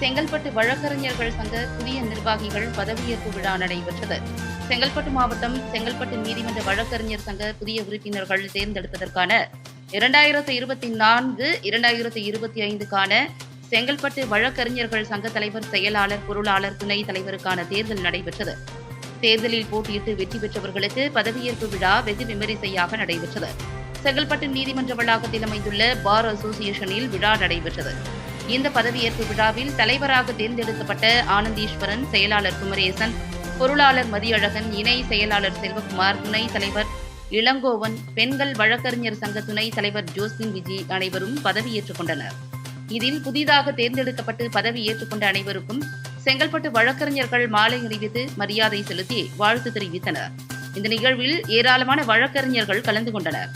செங்கல்பட்டு வழக்கறிஞர்கள் சங்க புதிய நிர்வாகிகள் பதவியேற்பு விழா நடைபெற்றது. செங்கல்பட்டு மாவட்டம் செங்கல்பட்டு நீதிமன்ற வழக்கறிஞர் சங்க புதிய உறுப்பினர்கள் தேர்ந்தெடுப்பதற்கான இரண்டாயிரத்து இருபத்தி நான்கு இரண்டாயிரத்து இருபத்தி ஐந்துக்கான செங்கல்பட்டு வழக்கறிஞர்கள் சங்க தலைவர் செயலாளர் பொருளாளர் துணைத் தலைவருக்கான தேர்தல் நடைபெற்றது. தேர்தலில் போட்டியிட்டு வெற்றி பெற்றவர்களுக்கு பதவியேற்பு விழா வெகு விமரிசையாக நடைபெற்றது. செங்கல்பட்டு நீதிமன்ற வளாகத்தில் அமைந்துள்ள பார் அசோசியேஷனில் விழா நடைபெற்றது. இந்த பதவியேற்பு விழாவில் தலைவராக தேர்ந்தெடுக்கப்பட்ட ஆனந்தீஸ்வரன் செயலாளர் குமரேசன் பொருளாளர் மதியழகன் இணை செயலாளர் செல்வகுமார் துணை தலைவர் இளங்கோவன் பெண்கள் வழக்கறிஞர் சங்க துணைத் தலைவர் ஜோஸ்பின் விஜி அனைவரும் பதவியேற்றுக் கொண்டனர். இதில் புதிதாக தேர்ந்தெடுக்கப்பட்டு பதவி ஏற்றுக்கொண்ட அனைவருக்கும் செங்கல்பட்டு வழக்கறிஞர்கள் மாலை அணிவித்து மரியாதை செலுத்தி வாழ்த்து தெரிவித்தனர். இந்த நிகழ்வில் ஏராளமான வழக்கறிஞர்கள் கலந்து கொண்டனர்.